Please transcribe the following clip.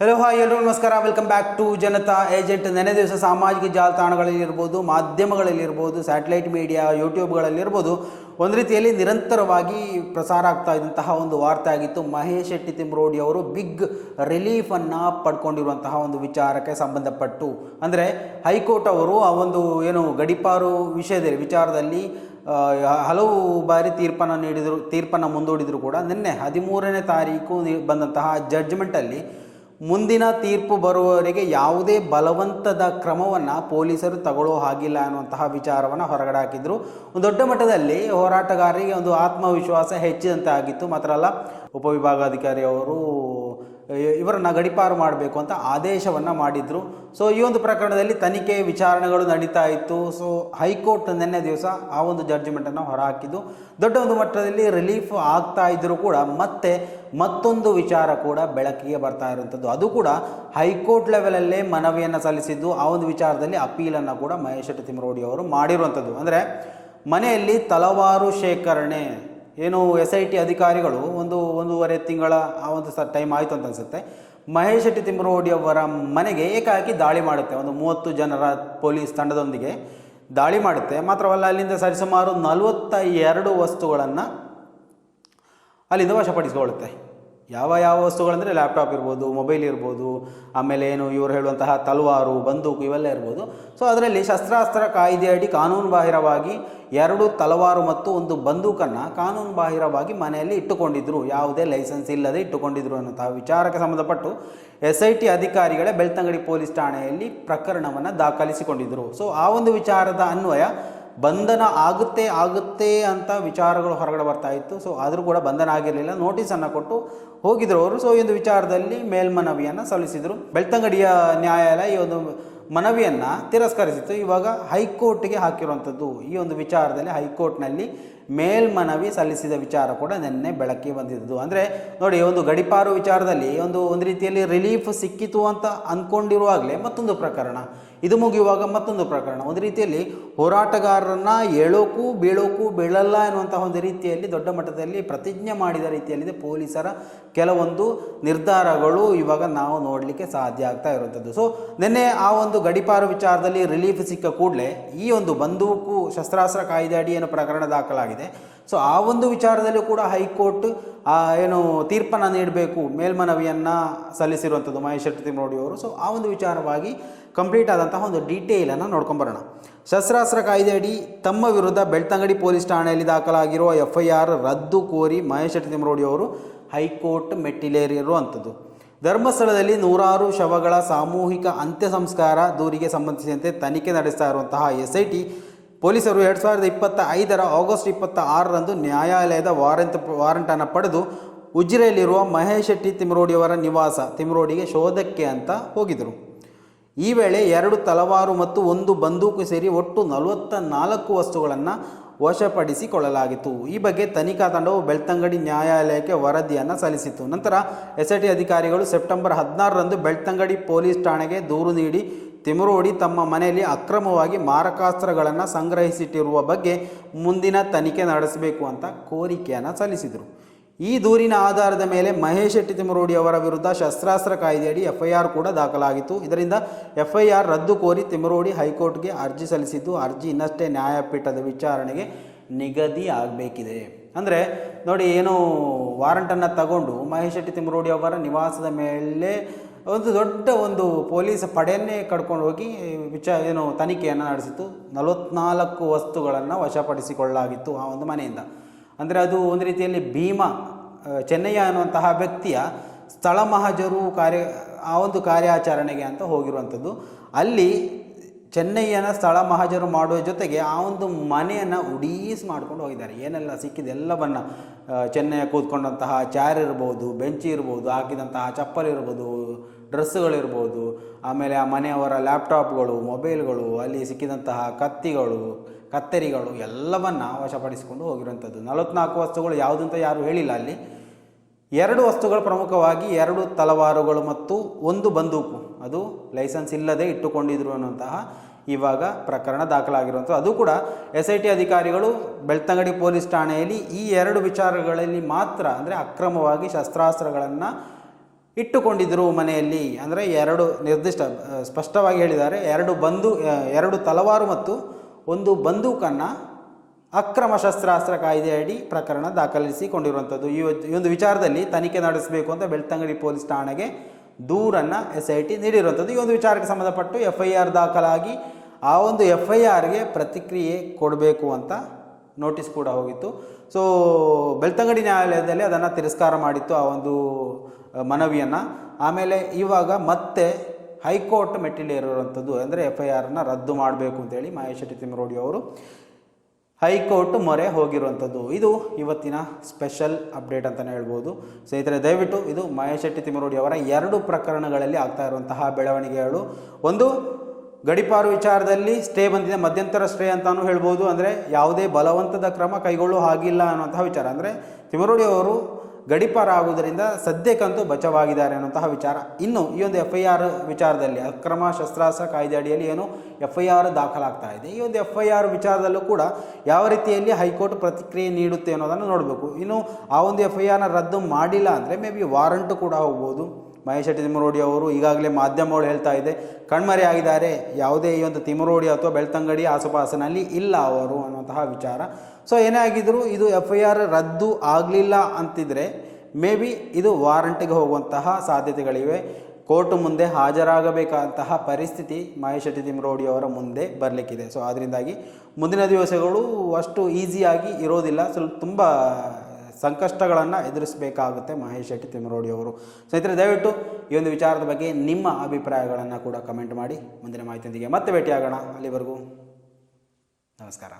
Hello hi ಎಲ್ಲರೂ ನಮಸ್ಕಾರ. Welcome back to Janata agent ನೆನೆ ದಿವಸ ಸಾಮಾಜಿಕ ಜಾಲತಾಣಗಳಲ್ಲಿರ್ಬೋದು ಮಾಧ್ಯಮಗಳಲ್ಲಿರ್ಬೋದು ಸ್ಯಾಟಲೈಟ್ ಮೀಡಿಯಾ ಯೂಟ್ಯೂಬ್ಗಳಲ್ಲಿರ್ಬೋದು ಒಂದು ರೀತಿಯಲ್ಲಿ ನಿರಂತರವಾಗಿ ಪ್ರಸಾರ ಆಗ್ತಾ ಇದ್ದಂತಹ ಒಂದು ವಾರ್ತೆ ಆಗಿತ್ತು. ಮಹೇಶ್ ಶೆಟ್ಟಿ ತಿಮ್ರೋಡಿ ಅವರು ಬಿಗ್ ರಿಲೀಫನ್ನು ಪಡ್ಕೊಂಡಿರುವಂತಹ ಒಂದು ವಿಚಾರಕ್ಕೆ ಸಂಬಂಧಪಟ್ಟು. ಅಂದರೆ ಹೈಕೋರ್ಟ್ ಅವರು ಆ ಒಂದು ಏನು ಗಡಿಪಾರು ವಿಷಯದಲ್ಲಿ ವಿಚಾರದಲ್ಲಿ ಹಲವು ಬಾರಿ ತೀರ್ಪನ್ನು ನೀಡಿದರು, ತೀರ್ಪನ್ನು ಮುಂದೂಡಿದರೂ ಕೂಡ. ನಿನ್ನೆ ಹದಿಮೂರನೇ ತಾರೀಕು ಬಂದಂತಹ ಜಡ್ಜ್ಮೆಂಟಲ್ಲಿ ಮುಂದಿನ ತೀರ್ಪು ಬರುವವರಿಗೆ ಯಾವುದೇ ಬಲವಂತದ ಕ್ರಮವನ್ನು ಪೊಲೀಸರು ತಗೊಳ್ಳೋ ಹಾಗಿಲ್ಲ ಅನ್ನುವಂತಹ ವಿಚಾರವನ್ನು ಹೊರಗಡೆ ಹಾಕಿದ್ರು. ಒಂದು ದೊಡ್ಡ ಮಟ್ಟದಲ್ಲಿ ಹೋರಾಟಗಾರರಿಗೆ ಒಂದು ಆತ್ಮವಿಶ್ವಾಸ ಹೆಚ್ಚಿದಂತೆ ಆಗಿತ್ತು ಮಾತ್ರ ಅಲ್ಲ, ಉಪವಿಭಾಗಾಧಿಕಾರಿ ಅವರು ಇ- ಇವರನ್ನ ಗಡಿಪಾರು ಮಾಡಬೇಕು ಅಂತ ಆದೇಶವನ್ನು ಮಾಡಿದರು. ಸೊ ಈ ಒಂದು ಪ್ರಕರಣದಲ್ಲಿ ತನಿಖೆ ವಿಚಾರಣೆಗಳು ನಡೀತಾ ಇತ್ತು. ಸೊ ಹೈಕೋರ್ಟ್ ನಿನ್ನೆ ದಿವಸ ಆ ಒಂದು ಜಡ್ಜ್ಮೆಂಟನ್ನು ಹೊರಹಾಕಿದ್ದು. ದೊಡ್ಡ ಒಂದು ಮಟ್ಟದಲ್ಲಿ ರಿಲೀಫ್ ಆಗ್ತಾ ಇದ್ದರೂ ಕೂಡ ಮತ್ತೆ ಮತ್ತೊಂದು ವಿಚಾರ ಕೂಡ ಬೆಳಕಿಗೆ ಬರ್ತಾ ಇರುವಂಥದ್ದು ಅದು ಕೂಡ ಹೈಕೋರ್ಟ್ ಲೆವೆಲಲ್ಲೇ ಮನವಿಯನ್ನು ಸಲ್ಲಿಸಿದ್ದು. ಆ ಒಂದು ವಿಚಾರದಲ್ಲಿ ಅಪೀಲನ್ನು ಕೂಡ ಮಹೇಶ್ ಶೆಟ್ಟಿ ತಿಮ್ಮರೋಡಿ ಅವರು ಮಾಡಿರುವಂಥದ್ದು ಅಂದರೆ ಮನೆಯಲ್ಲಿ ತಲವಾರು ಶೇಖರಣೆ ಏನು ಎಸ್ ಐ ಟಿ ಅಧಿಕಾರಿಗಳು ಒಂದು ಒಂದೂವರೆ ತಿಂಗಳ ಆ ಒಂದು ಸ ಟೈಮ್ ಆಯಿತು ಅಂತ ಅನಿಸುತ್ತೆ. ಮಹೇಶ್ ಶೆಟ್ಟಿ ತಿಮ್ಮರೋಡಿ ಅವರ ಮನೆಗೆ ಏಕಾಏಕಿ ದಾಳಿ ಮಾಡುತ್ತೆ. ಒಂದು ಮೂವತ್ತು ಜನರ ಪೊಲೀಸ್ ತಂಡದೊಂದಿಗೆ ದಾಳಿ ಮಾಡುತ್ತೆ. ಮಾತ್ರವಲ್ಲ ಅಲ್ಲಿಂದ ಸರಿಸುಮಾರು ನಲವತ್ತ ಎರಡು ವಸ್ತುಗಳನ್ನು ಅಲ್ಲಿಂದ ವಶಪಡಿಸಿಕೊಳ್ಳುತ್ತೆ. ಯಾವ ಯಾವ ವಸ್ತುಗಳಂದರೆ ಲ್ಯಾಪ್ಟಾಪ್ ಇರ್ಬೋದು ಮೊಬೈಲ್ ಇರ್ಬೋದು, ಆಮೇಲೆ ಏನು ಇವರು ಹೇಳುವಂತಹ ತಲವಾರು, ಬಂದೂಕು ಇವೆಲ್ಲ ಇರ್ಬೋದು. ಸೊ ಅದರಲ್ಲಿ ಶಸ್ತ್ರಾಸ್ತ್ರ ಕಾಯ್ದೆಯಡಿ ಕಾನೂನು ಬಾಹಿರವಾಗಿ ಎರಡು ತಲವಾರು ಮತ್ತು ಒಂದು ಬಂದೂಕನ್ನು ಕಾನೂನು ಬಾಹಿರವಾಗಿ ಮನೆಯಲ್ಲಿ ಇಟ್ಟುಕೊಂಡಿದ್ದರು ಯಾವುದೇ ಲೈಸೆನ್ಸ್ ಇಲ್ಲದೆ ಇಟ್ಟುಕೊಂಡಿದ್ದರು ಅನ್ನೋಂತಹ ವಿಚಾರಕ್ಕೆ ಸಂಬಂಧಪಟ್ಟು ಎಸ್ ಐ ಟಿ ಅಧಿಕಾರಿಗಳೇ ಬೆಳ್ತಂಗಡಿ ಪೊಲೀಸ್ ಠಾಣೆಯಲ್ಲಿ ಪ್ರಕರಣವನ್ನು ದಾಖಲಿಸಿಕೊಂಡಿದ್ದರು ಸೊ ಆ ಒಂದು ವಿಚಾರದ ಅನ್ವಯ ಬಂಧನ ಆಗುತ್ತೆ ಆಗುತ್ತೆ ಅಂತ ವಿಚಾರಗಳು ಹೊರಗಡೆ ಬರ್ತಾ ಇತ್ತು. ಸೊ ಆದರೂ ಕೂಡ ಬಂಧನ ಆಗಿರಲಿಲ್ಲ. ನೋಟಿಸನ್ನು ಕೊಟ್ಟು ಹೋಗಿದ್ರು ಅವರು. ಸೊ ಈ ಒಂದು ವಿಚಾರದಲ್ಲಿ ಮೇಲ್ಮನವಿಯನ್ನು ಸಲ್ಲಿಸಿದರು. ಬೆಳ್ತಂಗಡಿಯ ನ್ಯಾಯಾಲಯ ಈ ಒಂದು ಮನವಿಯನ್ನು ತಿರಸ್ಕರಿಸಿತ್ತು. ಇವಾಗ ಹೈಕೋರ್ಟ್ಗೆ ಹಾಕಿರುವಂಥದ್ದು. ಈ ಒಂದು ವಿಚಾರದಲ್ಲಿ ಹೈಕೋರ್ಟ್ನಲ್ಲಿ ಮೇಲ್ಮನವಿ ಸಲ್ಲಿಸಿದ ವಿಚಾರ ಕೂಡ ನಿನ್ನೆ ಬೆಳಕಿಗೆ ಬಂದಿದ್ದು. ಅಂದರೆ ನೋಡಿ ಒಂದು ಗಡಿಪಾರು ವಿಚಾರದಲ್ಲಿ ಒಂದು ಒಂದು ರೀತಿಯಲ್ಲಿ ರಿಲೀಫ್ ಸಿಕ್ಕಿತು ಅಂತ ಅಂದ್ಕೊಂಡಿರುವಾಗಲೇ ಮತ್ತೊಂದು ಪ್ರಕರಣ. ಇದು ಮುಗಿಯುವಾಗ ಮತ್ತೊಂದು ಪ್ರಕರಣ. ಒಂದು ರೀತಿಯಲ್ಲಿ ಹೋರಾಟಗಾರರನ್ನು ಏಳೋಕ್ಕೂ ಬೀಳೋಕ್ಕೂ ಬೀಳಲ್ಲ ಎನ್ನುವಂತಹ ಒಂದು ರೀತಿಯಲ್ಲಿ, ದೊಡ್ಡ ಮಟ್ಟದಲ್ಲಿ ಪ್ರತಿಜ್ಞೆ ಮಾಡಿದ ರೀತಿಯಲ್ಲಿದೆ ಪೊಲೀಸರ ಕೆಲವೊಂದು ನಿರ್ಧಾರಗಳು ಇವಾಗ ನಾವು ನೋಡಲಿಕ್ಕೆ ಸಾಧ್ಯ ಆಗ್ತಾ ಇರುವಂಥದ್ದು. ಸೊ ನಿನ್ನೆ ಆ ಒಂದು ಗಡಿಪಾರು ವಿಚಾರದಲ್ಲಿ ರಿಲೀಫ್ ಸಿಕ್ಕ ಕೂಡಲೇ ಈ ಒಂದು ಬಂದೂಕು ಶಸ್ತ್ರಾಸ್ತ್ರ ಕಾಯ್ದೆ ಅಡಿಯನ್ನು ಪ್ರಕರಣ ದಾಖಲಾಗಿದೆ. ಸೊ ಆ ಒಂದು ವಿಚಾರದಲ್ಲೂ ಕೂಡ ಹೈಕೋರ್ಟ್ ಏನು, ತೀರ್ಪನ್ನು ನೀಡಬೇಕು, ಮೇಲ್ಮನವಿಯನ್ನು ಸಲ್ಲಿಸಿರುವಂಥದ್ದು ಮಹೇಶ್ ಶೆಟ್ಟಿ ಅವರು. ಸೊ ಆ ಒಂದು ವಿಚಾರವಾಗಿ ಕಂಪ್ಲೀಟ್ ಆದಂತಹ ಒಂದು ಡೀಟೇಲನ್ನು ನೋಡ್ಕೊಂಬರೋಣ ಶಸ್ತ್ರಾಸ್ತ್ರ ಕಾಯ್ದೆ ಅಡಿ ತಮ್ಮ ವಿರುದ್ಧ ಬೆಳ್ತಂಗಡಿ ಪೊಲೀಸ್ ಠಾಣೆಯಲ್ಲಿ ದಾಖಲಾಗಿರುವ ಎಫ್ ಐ ಆರ್ ರದ್ದು ಕೋರಿ ಮಹೇಶ್ ಶೆಟ್ಟಿ ತಿಮ್ಮರೋಡಿ ಅವರು ಹೈಕೋರ್ಟ್ ಮೆಟ್ಟಿಲೇರಿರುವಂಥದ್ದು. ಧರ್ಮಸ್ಥಳದಲ್ಲಿ ನೂರಾರು ಶವಗಳ ಸಾಮೂಹಿಕ ಅಂತ್ಯ ಸಂಸ್ಕಾರ ದೂರಿಗೆ ಸಂಬಂಧಿಸಿದಂತೆ ತನಿಖೆ ನಡೆಸ್ತಾ ಇರುವಂತಹ ಎಸ್ ಐ ಟಿ ಪೊಲೀಸರು ಎರಡು ಸಾವಿರದ ಇಪ್ಪತ್ತ ಐದರ ಆಗಸ್ಟ್ ಇಪ್ಪತ್ತ ಆರರಂದು ನ್ಯಾಯಾಲಯದ ವಾರಂಟ್ ವಾರಂಟನ್ನು ಪಡೆದು ಉಜಿರೆಯಲ್ಲಿರುವ ಮಹೇಶ್ ಶೆಟ್ಟಿ ತಿಮರೋಡಿಯವರ ನಿವಾಸ ತಿಮರೋಡಿಗೆ ಶೋಧಕ್ಕೆ ಅಂತ ಹೋಗಿದ್ದರು ಈ ವೇಳೆ ಎರಡು ತಲವಾರು ಮತ್ತು ಒಂದು ಬಂದೂಕು ಸೇರಿ ಒಟ್ಟು ನಲವತ್ತ ನಾಲ್ಕು ವಸ್ತುಗಳನ್ನು ವಶಪಡಿಸಿಕೊಳ್ಳಲಾಗಿತ್ತು. ಈ ಬಗ್ಗೆ ತನಿಖಾ ತಂಡವು ಬೆಳ್ತಂಗಡಿ ನ್ಯಾಯಾಲಯಕ್ಕೆ ವರದಿಯನ್ನು ಸಲ್ಲಿಸಿತು ನಂತರ ಎಸ್ ಟಿ ಅಧಿಕಾರಿಗಳು ಸೆಪ್ಟೆಂಬರ್ ಹದಿನಾರರಂದು ಬೆಳ್ತಂಗಡಿ ಪೊಲೀಸ್ ಠಾಣೆಗೆ ದೂರು ನೀಡಿ ತಿಮರೋಡಿ ತಮ್ಮ ಮನೆಯಲ್ಲಿ ಅಕ್ರಮವಾಗಿ ಮಾರಕಾಸ್ತ್ರಗಳನ್ನು ಸಂಗ್ರಹಿಸಿಟ್ಟಿರುವ ಬಗ್ಗೆ ಮುಂದಿನ ತನಿಖೆ ನಡೆಸಬೇಕು ಅಂತ ಕೋರಿಕೆಯನ್ನು ಸಲ್ಲಿಸಿದರು. ಈ ದೂರಿನ ಆಧಾರದ ಮೇಲೆ ಮಹೇಶ್ ಶೆಟ್ಟಿ ತಿಮರೋಡಿ ಅವರ ವಿರುದ್ಧ ಶಸ್ತ್ರಾಸ್ತ್ರ ಕಾಯ್ದೆಯಡಿ ಎಫ್ಐಆರ್ ಕೂಡ ದಾಖಲಾಗಿತ್ತು. ಇದರಿಂದ ಎಫ್ಐಆರ್ ರದ್ದು ಕೋರಿ ತಿಮರೋಡಿ ಹೈಕೋರ್ಟ್ಗೆ ಅರ್ಜಿ ಸಲ್ಲಿಸಿದ್ದು, ಅರ್ಜಿ ಇನ್ನಷ್ಟೇ ನ್ಯಾಯಪೀಠದ ವಿಚಾರಣೆಗೆ ನಿಗದಿ ಆಗಬೇಕಿದೆ ಅಂದರೆ ನೋಡಿ, ಏನು ವಾರಂಟನ್ನು ತಗೊಂಡು ಮಹೇಶ್ ಶೆಟ್ಟಿ ತಿಮರೋಡಿ ಅವರ ನಿವಾಸದ ಮೇಲೆ ಒಂದು ದೊಡ್ಡ ಒಂದು ಪೊಲೀಸ್ ಪಡೆಯನ್ನೇ ಕಡ್ಕೊಂಡು ಹೋಗಿ ವಿಚ ಏನು ತನಿಖೆಯನ್ನು ನಡೆಸಿತು ನಲವತ್ನಾಲ್ಕು ವಸ್ತುಗಳನ್ನು ವಶಪಡಿಸಿಕೊಳ್ಳಲಾಗಿತ್ತು ಆ ಒಂದು ಮನೆಯಿಂದ. ಅಂದರೆ ಅದು ಒಂದು ರೀತಿಯಲ್ಲಿ ಭೀಮ ಚೆನ್ನಯ್ಯ ಅನ್ನುವಂತಹ ವ್ಯಕ್ತಿಯ ಸ್ಥಳ ಮಹಜರು ಕಾರ್ಯ, ಆ ಒಂದು ಕಾರ್ಯಾಚರಣೆಗೆ ಅಂತ ಹೋಗಿರುವಂಥದ್ದು. ಅಲ್ಲಿ ಚೆನ್ನಯ್ಯನ ಸ್ಥಳ ಮಹಜರು ಮಾಡುವ ಜೊತೆಗೆ ಆ ಒಂದು ಮನೆಯನ್ನು ಉಡೀಸ್ ಮಾಡ್ಕೊಂಡು ಹೋಗಿದ್ದಾರೆ. ಏನೆಲ್ಲ ಸಿಕ್ಕಿದೆ? ಎಲ್ಲವನ್ನು ಚೆನ್ನಯ್ಯ ಕೂತ್ಕೊಂಡಂತಹ ಚಾರ್ ಇರ್ಬೋದು ಬೆಂಚ್ ಇರ್ಬೋದು, ಹಾಕಿದಂತಹ ಚಪ್ಪಲಿ ಇರ್ಬೋದು ಡ್ರೆಸ್ಸುಗಳಿರ್ಬೋದು, ಆಮೇಲೆ ಆ ಮನೆಯವರ ಲ್ಯಾಪ್ಟಾಪ್ಗಳು, ಮೊಬೈಲ್ಗಳು, ಅಲ್ಲಿ ಸಿಕ್ಕಿದಂತಹ ಕತ್ತಿಗಳು, ಕತ್ತರಿಗಳು ಎಲ್ಲವನ್ನು ವಶಪಡಿಸಿಕೊಂಡು ಹೋಗಿರುವಂಥದ್ದು. ನಲವತ್ನಾಲ್ಕು ವಸ್ತುಗಳು ಯಾವುದಂತ ಯಾರು ಹೇಳಿಲ್ಲ ಅಲ್ಲಿ. ಎರಡು ವಸ್ತುಗಳು ಪ್ರಮುಖವಾಗಿ ಎರಡು ತಲವಾರುಗಳು ಮತ್ತು ಒಂದು ಬಂದೂಕು. ಅದು ಲೈಸೆನ್ಸ್ ಇಲ್ಲದೆ ಇಟ್ಟುಕೊಂಡಿದ್ರು ಅನ್ನುವಂತಹ ಇವಾಗ ಪ್ರಕರಣ ದಾಖಲಾಗಿರುವಂಥದ್ದು. ಅದು ಕೂಡ ಎಸ್ ಐ ಟಿ ಅಧಿಕಾರಿಗಳು ಬೆಳ್ತಂಗಡಿ ಪೊಲೀಸ್ ಠಾಣೆಯಲ್ಲಿ ಈ ಎರಡು ವಿಚಾರಗಳಲ್ಲಿ ಮಾತ್ರ, ಅಂದರೆ ಅಕ್ರಮವಾಗಿ ಶಸ್ತ್ರಾಸ್ತ್ರಗಳನ್ನು ಇಟ್ಟುಕೊಂಡಿದ್ದರು ಮನೆಯಲ್ಲಿ ಅಂದರೆ ಎರಡು ನಿರ್ದಿಷ್ಟ ಸ್ಪಷ್ಟವಾಗಿ ಹೇಳಿದ್ದಾರೆ. ಎರಡು ಬಂದು ಎರಡು ತಲವಾರು ಮತ್ತು ಒಂದು ಬಂದೂಕನ್ನು ಅಕ್ರಮ ಶಸ್ತ್ರಾಸ್ತ್ರ ಕಾಯ್ದೆ ಅಡಿ ಪ್ರಕರಣ ದಾಖಲಿಸಿಕೊಂಡಿರುವಂಥದ್ದು. ಈ ಒಂದು ವಿಚಾರದಲ್ಲಿ ತನಿಖೆ ನಡೆಸಬೇಕು ಅಂತ ಬೆಳ್ತಂಗಡಿ ಪೊಲೀಸ್ ಠಾಣೆಗೆ ದೂರನ್ನು ಎಸ್ ಐ ಟಿ ನೀಡಿರುವಂಥದ್ದು. ಈ ಒಂದು ವಿಚಾರಕ್ಕೆ ಸಂಬಂಧಪಟ್ಟು ಎಫ್ ಐ ಆರ್ ದಾಖಲಾಗಿ ಆ ಒಂದು ಎಫ್ ಐ ಆರ್ಗೆ ಪ್ರತಿಕ್ರಿಯೆ ಕೊಡಬೇಕು ಅಂತ ನೋಟಿಸ್ ಕೂಡ ಹೋಗಿತ್ತು. ಸೊ, ಬೆಳ್ತಂಗಡಿ ನ್ಯಾಯಾಲಯದಲ್ಲಿ ಅದನ್ನು ತಿರಸ್ಕಾರ ಮಾಡಿತ್ತು. ಆ ಒಂದು ಮನವಿಯನ್ನು. ಆಮೇಲೆ ಇವಾಗ ಮತ್ತೆ ಹೈಕೋರ್ಟ್ ಮೆಟ್ಟಿಲೇರಿರುವಂಥದ್ದು ಅಂದರೆ ಎಫ್ ಐ ಆರನ್ನು ರದ್ದು ಮಾಡಬೇಕು ಅಂತೇಳಿ ಮಹೇಶ್ ಶೆಟ್ಟಿ ತಿಮ್ಮರೋಡಿ ಅವರು ಹೈಕೋರ್ಟ್ ಮೊರೆ ಹೋಗಿರುವಂಥದ್ದು. ಇದು ಇವತ್ತಿನ ಸ್ಪೆಷಲ್ ಅಪ್ಡೇಟ್ ಅಂತಲೇ ಹೇಳ್ಬೋದು. ಸ್ನೇಹಿತರೆ, ದಯವಿಟ್ಟು ಇದು ಮಹೇಶ್ ಶೆಟ್ಟಿ ತಿಮ್ಮರೋಡಿ ಅವರ ಎರಡು ಪ್ರಕರಣಗಳಲ್ಲಿ ಆಗ್ತಾ ಇರುವಂತಹ ಬೆಳವಣಿಗೆಗಳು. ಒಂದು, ಗಡಿಪಾರು ವಿಚಾರದಲ್ಲಿ ಸ್ಟೇ ಬಂದಿದೆ, ಮಧ್ಯಂತರ ಸ್ಟೇ ಅಂತಾನೂ ಹೇಳ್ಬೋದು. ಅಂದರೆ ಯಾವುದೇ ಬಲವಂತದ ಕ್ರಮ ಕೈಗೊಳ್ಳುವ ಹಾಗಿಲ್ಲ ಅನ್ನುವಂತಹ ವಿಚಾರ. ಅಂದರೆ ತಿಮ್ಮರೋಡಿ ಅವರು ಗಡಿಪಾರ ಆಗುವುದರಿಂದ ಸದ್ಯಕ್ಕಂತೂ ಬಚಾವಾಗಿದ್ದಾರೆ ಅನ್ನುವಂತಹ ವಿಚಾರ. ಇನ್ನು ಈ ಒಂದು ಎಫ್ ಐ ಆರ್ ವಿಚಾರದಲ್ಲಿ ಅಕ್ರಮ ಶಸ್ತ್ರಾಸ್ತ್ರ ಕಾಯ್ದೆ ಅಡಿಯಲ್ಲಿ ಏನು ಎಫ್ ಐ ಆರ್ ದಾಖಲಾಗ್ತಾ ಇದೆ. ಈ ಒಂದು ಎಫ್ ಐ ಆರ್ ವಿಚಾರದಲ್ಲೂ ಕೂಡ ಯಾವ ರೀತಿಯಲ್ಲಿ ಹೈಕೋರ್ಟ್ ಪ್ರತಿಕ್ರಿಯೆ ನೀಡುತ್ತೆ ಅನ್ನೋದನ್ನು ನೋಡಬೇಕು. ಇನ್ನು ಆ ಒಂದು ಎಫ್ ಐ ಆರ್ನ ರದ್ದು ಮಾಡಿಲ್ಲ ಅಂದರೆ ಮೇ ಬಿ ವಾರಂಟು ಕೂಡ ಹೋಗ್ಬೋದು. ಮಹೇಶ್ ಶೆಟ್ಟಿ ತಿಮ್ಮರೋಡಿ ಅವರು ಈಗಾಗಲೇ ಮಾಧ್ಯಮಗಳು ಹೇಳ್ತಾ ಇದೆ ಕಣ್ಮರೆಯಾಗಿದ್ದಾರೆ ಯಾವುದೇ ಈ ಒಂದು ತಿಮ್ಮರೋಡಿ ಅಥವಾ ಬೆಳ್ತಂಗಡಿ ಆಸುಪಾಸಿನಲ್ಲಿ ಇಲ್ಲ ಅವರು ಅನ್ನುವಂತಹ ವಿಚಾರ. ಸೊ ಏನೇ ಆಗಿದ್ದರೂ ಇದು ಎಫ್ ಐ ಆರ್ ರದ್ದು ಆಗಲಿಲ್ಲ ಅಂತಿದ್ರೆ, ಮೇ ಬಿ ಇದು ವಾರಂಟಿಗೆ ಹೋಗುವಂತಹ ಸಾಧ್ಯತೆಗಳಿವೆ. ಕೋರ್ಟ್ ಮುಂದೆ ಹಾಜರಾಗಬೇಕಾದಂತಹ ಪರಿಸ್ಥಿತಿ ಮಹೇಶ್ ಶೆಟ್ಟಿ ತಿಮ್ಮರೋಡಿ ಅವರ ಮುಂದೆ ಬರಲಿಕ್ಕಿದೆ. ಸೊ ಅದರಿಂದಾಗಿ ಮುಂದಿನ ದಿವಸಗಳು ಅಷ್ಟು ಈಸಿಯಾಗಿ ಇರೋದಿಲ್ಲ. ಸ್ವಲ್ಪ ತುಂಬ ಸಂಕಷ್ಟಗಳನ್ನು ಎದುರಿಸಬೇಕಾಗುತ್ತೆ ಮಹೇಶ್ ಶೆಟ್ಟಿ ತಿಮ್ಮರೋಡಿಯವರು ಸ್ನೇಹಿತರೆ, ದಯವಿಟ್ಟು ಈ ಒಂದು ವಿಚಾರದ ಬಗ್ಗೆ ನಿಮ್ಮ ಅಭಿಪ್ರಾಯಗಳನ್ನು ಕೂಡ ಕಮೆಂಟ್ ಮಾಡಿ. ಮುಂದಿನ ಮಾಹಿತಿಯೊಂದಿಗೆ ಮತ್ತೆ ಭೇಟಿಯಾಗೋಣ. ಅಲ್ಲಿವರೆಗೂ ನಮಸ್ಕಾರ.